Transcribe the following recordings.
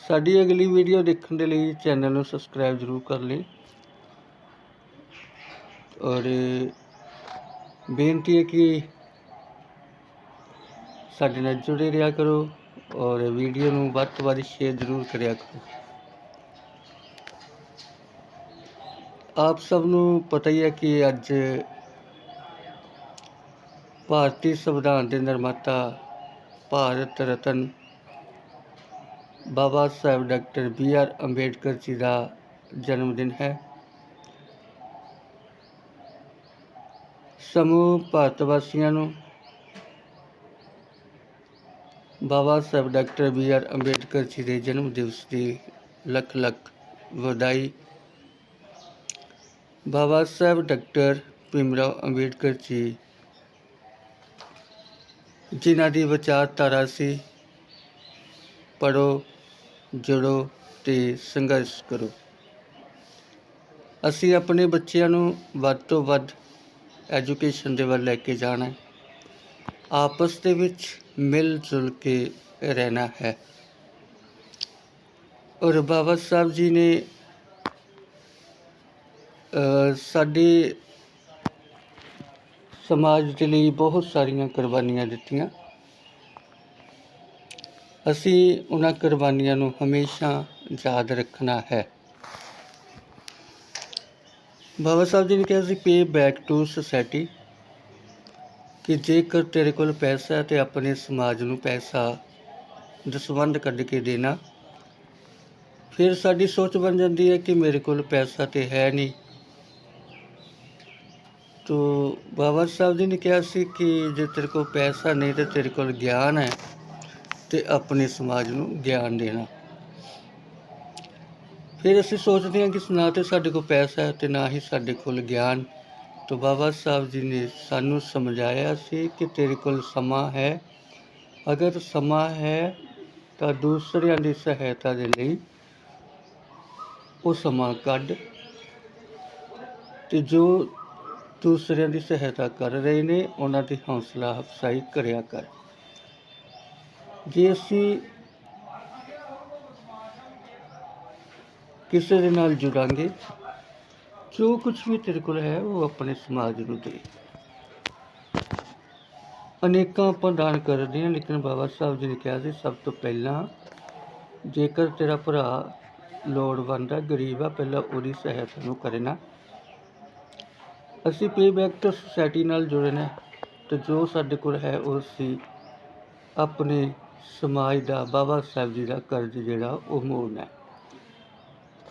ਸਾਡੀ ਅਗਲੀ ਵੀਡੀਓ ਦੇਖਣ ਦੇ ਲਈ ਚੈਨਲ ਨੂੰ ਸਬਸਕ੍ਰਾਈਬ ਜ਼ਰੂਰ ਕਰ ਲਈ। ਔਰ ਬੇਨਤੀ ਹੈ ਕਿ ਸਾਡੇ ਨਾਲ ਜੁੜੇ ਰਿਹਾ ਕਰੋ ਔਰ ਵੀਡੀਓ ਨੂੰ ਵੱਧ ਤੋਂ ਵੱਧ ਸ਼ੇਅਰ ਜ਼ਰੂਰ ਕਰਿਆ ਕਰੋ। ਆਪ ਸਭ ਨੂੰ ਪਤਾ ਹੀ ਹੈ ਕਿ ਅੱਜ ਭਾਰਤੀ ਸੰਵਿਧਾਨ ਦੇ ਨਿਰਮਾਤਾ Bharat Ratna Baba Sahib doctor B R Ambedkar ji ਦਾ ਜਨਮ ਦਿਨ ਹੈ। ਸਮੂਹ ਭਾਰਤ ਵਾਸੀਆਂ ਨੂੰ Baba Sahib doctor B R Ambedkar ji ਦੇ ਜਨਮ ਦਿਵਸ ਦੀ ਲੱਖ ਲੱਖ ਵਧਾਈ। ਬਾਬਾ ਸਾਹਿਬ ਡਾਕਟਰ ਭੀਮਰਾਓ ਅੰਬੇਡਕਰ ਜੀ, ਜਿਨ੍ਹਾਂ ਦੀ ਵਿਚਾਰਧਾਰਾ ਸੀ ਪੜੋ ਜੁੜੋ ਅਤੇ ਸੰਘਰਸ਼ ਕਰੋ। ਅਸੀਂ ਆਪਣੇ ਬੱਚਿਆਂ ਨੂੰ ਵੱਧ ਤੋਂ ਵੱਧ ਐਜੂਕੇਸ਼ਨ ਦੇ ਵੱਲ ਲੈ ਕੇ ਜਾਣਾ ਆਪਸ ਦੇ ਵਿੱਚ ਮਿਲ ਜੁਲ ਕੇ ਰਹਿਣਾ ਹੈ। ਔਰ ਬਾਬਾ ਸਾਹਿਬ ਜੀ ਨੇ ਸਾਡੇ ਸਮਾਜ ਦੇ ਲਈ ਬਹੁਤ ਸਾਰੀਆਂ ਕੁਰਬਾਨੀਆਂ ਦਿੱਤੀਆਂ। ਅਸੀਂ ਉਹਨਾਂ ਕੁਰਬਾਨੀਆਂ ਨੂੰ ਹਮੇਸ਼ਾ ਯਾਦ ਰੱਖਣਾ ਹੈ। ਬਾਬਾ ਸਾਹਿਬ ਜੀ ਨੇ ਕਿਹਾ ਸੀ ਪੇ ਬੈਕ ਟੂ ਸੋਸਾਇਟੀ ਕਿ ਜੇਕਰ ਤੇਰੇ ਕੋਲ ਪੈਸਾ ਹੈ ਤੇ ਆਪਣੇ ਸਮਾਜ ਨੂੰ ਪੈਸਾ ਦਸਵੰਧ ਕੱਢ ਕੇ ਦੇਣਾ, ਫਿਰ ਸਾਡੀ ਸੋਚ ਬਣ ਜਾਂਦੀ ਹੈ ਕਿ ਮੇਰੇ ਕੋਲ ਪੈਸਾ ਤੇ ਹੈ ਨਹੀਂ। ਤੋ ਬਾਬਾ ਸਾਹਿਬ ਜੀ ਨੇ ਕਿਹਾ ਸੀ ਕਿ ਜੇ ਤੇਰੇ ਕੋਲ ਪੈਸਾ ਨਹੀਂ ਤੇ ਤੇਰੇ ਕੋਲ ਗਿਆਨ ਹੈ ਤੇ ਆਪਣੇ ਸਮਾਜ ਨੂੰ ਗਿਆਨ ਦੇਣਾ। ਫਿਰ ਅਸੀਂ ਸੋਚਦੇ ਹਾਂ ਕਿ ਨਾ ਤੇ ਸਾਡੇ ਕੋਲ ਪੈਸਾ ਹੈ ਤੇ ਨਾ ਹੀ ਸਾਡੇ ਕੋਲ ਗਿਆਨ। ਤੋ ਬਾਬਾ ਸਾਹਿਬ ਜੀ ਨੇ ਸਾਨੂੰ ਸਮਝਾਇਆ ਸੀ ਕਿ ਤੇਰੇ ਕੋਲ ਸਮਾਂ ਹੈ। ਅਗਰ ਸਮਾਂ ਹੈ ਤਾਂ ਦੂਸਰਿਆਂ ਦੀ ਸਹਾਇਤਾ ਦੇ ਲਈ ਉਹ ਸਮਾਂ ਕੱਢ ਤੇ ਜੋ ਦੂਸਰਿਆਂ ਦੀ ਸਹਾਇਤਾ ਕਰ ਰਹੇ ਨੇ, ਉਹਨਾਂ ਦੀ ਹੌਸਲਾ ਅਫਸਾਈ ਕਰਿਆ ਕਰ। ਜੇ ਅਸੀਂ ਕਿਸੇ ਦੇ ਨਾਲ ਜੁੜਾਂਗੇ, ਜੋ ਕੁਝ ਵੀ ਤੇਰੇ ਕੋਲ ਹੈ, ਉਹ ਆਪਣੇ ਸਮਾਜ ਨੂੰ ਦੇ। ਅਨੇਕਾਂ ਆਪਾਂ ਦਾਨ ਕਰਦੇ ਹਾਂ, ਲੇਕਿਨ ਬਾਬਾ ਸਾਹਿਬ ਜੀ ਨੇ ਕਿਹਾ ਸੀ, ਸਭ ਤੋਂ ਪਹਿਲਾਂ ਜੇਕਰ ਤੇਰਾ ਭਰਾ ਲੋੜਵੰਦ ਹੈ, ਗਰੀਬ ਆ ਪਹਿਲਾਂ ਉਹਦੀ ਸਹਾਇਤਾ ਨੂੰ ਕਰਨਾ ਅਸੀਂ ਪੇ ਬੈਕ ਸੁਸਾਇਟੀ ਨਾਲ ਜੁੜੇ ਨੇ, ਤੇ ਜੋ ਸਾਡੇ ਕੋਲ ਹੈ, ਉਹ ਅਸੀਂ ਆਪਣੇ ਸਮਾਜ ਦਾ ਬਾਬਾ ਸਾਹਿਬ ਜੀ ਦਾ ਕਰਜ਼ ਜਿਹੜਾ ਉਹ ਮੋੜਨਾ ਹੈ।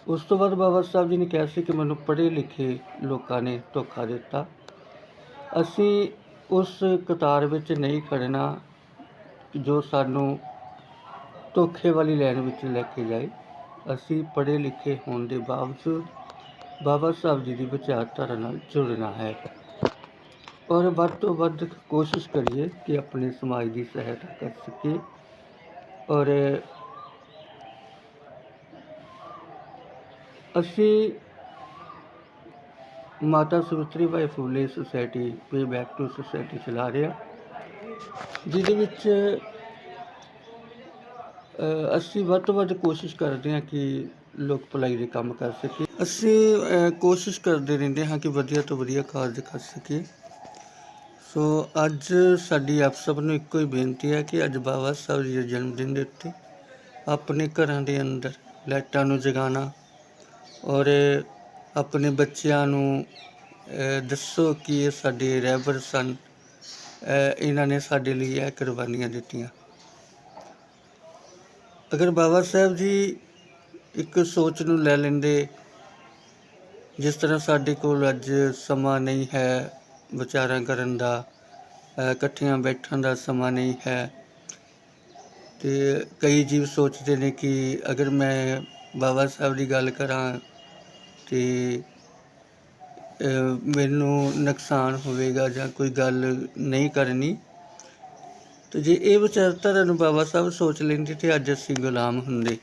ਉਸ ਤੋਂ ਬਾਅਦ ਬਾਬਾ ਸਾਹਿਬ ਜੀ ਨੇ ਕਿਹਾ ਸੀ ਕਿ ਮੈਨੂੰ ਪੜ੍ਹੇ ਲਿਖੇ ਲੋਕਾਂ ਨੇ ਧੋਖਾ ਦਿੱਤਾ। ਅਸੀਂ ਉਸ ਕਤਾਰ ਵਿੱਚ ਨਹੀਂ ਖੜਨਾ ਜੋ ਸਾਨੂੰ ਧੋਖੇ ਵਾਲੀ ਲਾਈਨ ਵਿੱਚ ਲੈ ਕੇ ਜਾਏ। ਅਸੀਂ ਪੜ੍ਹੇ ਲਿਖੇ ਹੋਣ ਦੇ ਬਾਵਜੂਦ ਬਾਬਾ ਸਾਹਿਬ ਜੀ ਦੀ ਵਿਚਾਰਧਾਰਾ ਨਾਲ ਜੁੜਨਾ ਹੈ। ਔਰ ਵੱਧ ਤੋਂ ਵੱਧ ਕੋਸ਼ਿਸ਼ ਕਰੀਏ ਕਿ ਆਪਣੇ ਸਮਾਜ ਦੀ ਸਹਾਇਤਾ ਕਰ ਸਕੀਏ। ਔਰ ਅਸੀਂ ਮਾਤਾ ਸੁਰਤਰੀ Bai Phule society pay back to society ਚਲਾ ਰਹੇ ਹਾਂ। ਜਿਹਦੇ ਵਿੱਚ ਅਸੀਂ ਵੱਧ ਤੋਂ ਵੱਧ ਕੋਸ਼ਿਸ਼ ਕਰਦੇ ਹਾਂ ਕਿ ਲੋਕ ਭਲਾਈ ਦੇ ਕੰਮ ਕਰ ਸਕੀਏ। ਅਸੀਂ ਕੋਸ਼ਿਸ਼ ਕਰਦੇ ਰਹਿੰਦੇ ਹਾਂ ਕਿ ਵਧੀਆ ਤੋਂ ਵਧੀਆ ਕਾਰਜ ਕਰ ਸਕੀਏ। ਸੋ ਅੱਜ ਸਾਡੀ ਆਪ ਸਭ ਨੂੰ ਇੱਕੋ ਹੀ ਬੇਨਤੀ ਹੈ ਕਿ ਅੱਜ ਬਾਬਾ ਸਾਹਿਬ ਜੀ ਦੇ ਜਨਮ ਦਿਨ ਦੇ ਉੱਤੇ ਆਪਣੇ ਘਰਾਂ ਦੇ ਅੰਦਰ ਲਾਈਟਾਂ ਨੂੰ ਜਗਾਉਣਾ ਔਰ ਆਪਣੇ ਬੱਚਿਆਂ ਨੂੰ ਦੱਸੋ ਕਿ ਇਹ ਸਾਡੇ ਰਹਿਬਰ ਸਨ ਇਹਨਾਂ ਨੇ ਸਾਡੇ ਲਈ ਇਹ ਕੁਰਬਾਨੀਆਂ ਦਿੱਤੀਆਂ। ਅਗਰ ਬਾਬਾ ਸਾਹਿਬ ਜੀ ਇੱਕ ਸੋਚ ਨੂੰ ਲੈ ਲੈਂਦੇ, ਜਿਸ ਤਰ੍ਹਾਂ ਸਾਡੇ ਕੋਲ ਅੱਜ ਸਮਾਂ ਨਹੀਂ ਹੈ ਵਿਚਾਰਾਂ ਕਰਨ ਦਾ ਇਕੱਠਿਆਂ ਬੈਠਣ ਦਾ ਸਮਾਂ ਨਹੀਂ ਹੈ। ਤੇ ਕਈ ਜੀਵ ਸੋਚਦੇ ਨੇ ਕਿ ਅਗਰ ਮੈਂ ਬਾਬਾ ਸਾਹਿਬ ਦੀ ਗੱਲ ਕਰਾਂ ਤੇ ਮੈਨੂੰ ਨੁਕਸਾਨ ਹੋਵੇਗਾ ਜਾਂ ਕੋਈ ਗੱਲ ਨਹੀਂ ਕਰਨੀ, ਤੇ ਜੇ ਇਹ ਵਿਚਾਰਧਾਰਾ ਨੂੰ ਬਾਬਾ ਸਾਹਿਬ ਸੋਚ ਲੈਂਦੇ ਤੇ ਅੱਜ ਅਸੀਂ ਗੁਲਾਮ ਹੁੰਦੇ।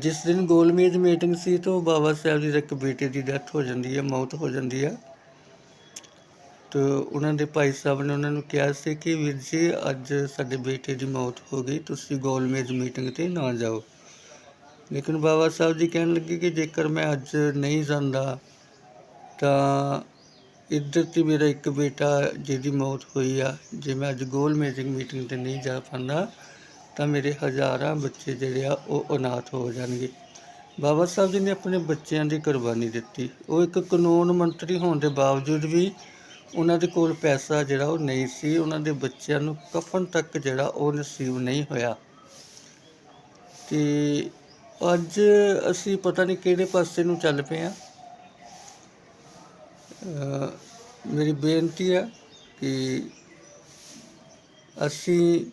ਜਿਸ ਦਿਨ ਗੋਲਮੇਜ ਮੀਟਿੰਗ ਸੀ ਤਾਂ ਬਾਬਾ ਸਾਹਿਬ ਜੀ ਇੱਕ ਬੇਟੇ ਦੀ ਡੈਥ ਹੋ ਜਾਂਦੀ ਹੈ, ਮੌਤ ਹੋ ਜਾਂਦੀ ਹੈ। ਤੇ uh, ਉਹਨਾਂ ਦੇ ਭਾਈ ਸਾਹਿਬ ਨੇ ਉਹਨਾਂ ਨੂੰ ਕਿਹਾ ਸੀ ਕਿ ਵੀਰ ਜੀ, ਅੱਜ ਸਾਡੇ ਬੇਟੇ ਦੀ ਮੌਤ ਹੋ ਗਈ, ਤੁਸੀਂ ਗੋਲਮੇਜ ਮੀਟਿੰਗ ਤੇ ਨਾ ਜਾਓ। ਲੇਕਿਨ ਬਾਬਾ ਸਾਹਿਬ ਜੀ ਕਹਿਣ ਲੱਗੇ ਕਿ ਜੇਕਰ ਮੈਂ ਅੱਜ ਨਹੀਂ ਜਾਂਦਾ, ਤਾਂ ਇੱਧਰ ਤੇ ਮੇਰਾ ਇੱਕ ਬੇਟਾ ਜਿਹਦੀ ਮੌਤ ਹੋਈ ਆ, ਜੇ ਮੈਂ ਅੱਜ ਗੋਲ ਮੇਜਿੰਗ ਮੀਟਿੰਗ ਤੇ ਨਹੀਂ ਜਾ ਪਾਉਂਦਾ ਤਾਂ ਮੇਰੇ ਹਜ਼ਾਰਾਂ ਬੱਚੇ ਜਿਹੜੇ ਆ, ਉਹ ਅਨਾਥ ਹੋ ਜਾਣਗੇ। ਬਾਬਾ ਸਾਹਿਬ ਜੀ ਨੇ ਆਪਣੇ ਬੱਚਿਆਂ ਦੀ ਕੁਰਬਾਨੀ ਦਿੱਤੀ। ਉਹ ਇੱਕ ਕਾਨੂੰਨ ਮੰਤਰੀ ਹੋਣ ਦੇ ਬਾਵਜੂਦ ਵੀ ਉਹਨਾਂ ਦੇ ਕੋਲ ਪੈਸਾ ਜਿਹੜਾ ਉਹ ਨਹੀਂ ਸੀ, ਉਹਨਾਂ ਦੇ ਬੱਚਿਆਂ ਨੂੰ ਕਫਨ ਤੱਕ ਜਿਹੜਾ ਉਹ ਨਸੀਬ ਨਹੀਂ ਹੋਇਆ। ਤੇ ਅੱਜ ਅਸੀਂ ਪਤਾ ਨਹੀਂ ਕਿਹੜੇ ਪਾਸੇ ਨੂੰ ਚੱਲ ਪਏ ਆ ਮੇਰੀ ਬੇਨਤੀ ਹੈ ਕਿ ਅਸੀਂ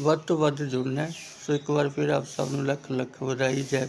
ਵੱਧ ਤੋਂ ਵੱਧ ਜੁੜਨਾ ਸੋ ਇੱਕ ਵਾਰ ਫਿਰ ਆਪ ਸਭ ਨੂੰ ਲੱਖ ਲੱਖ ਵਧਾਈ, ਜੈ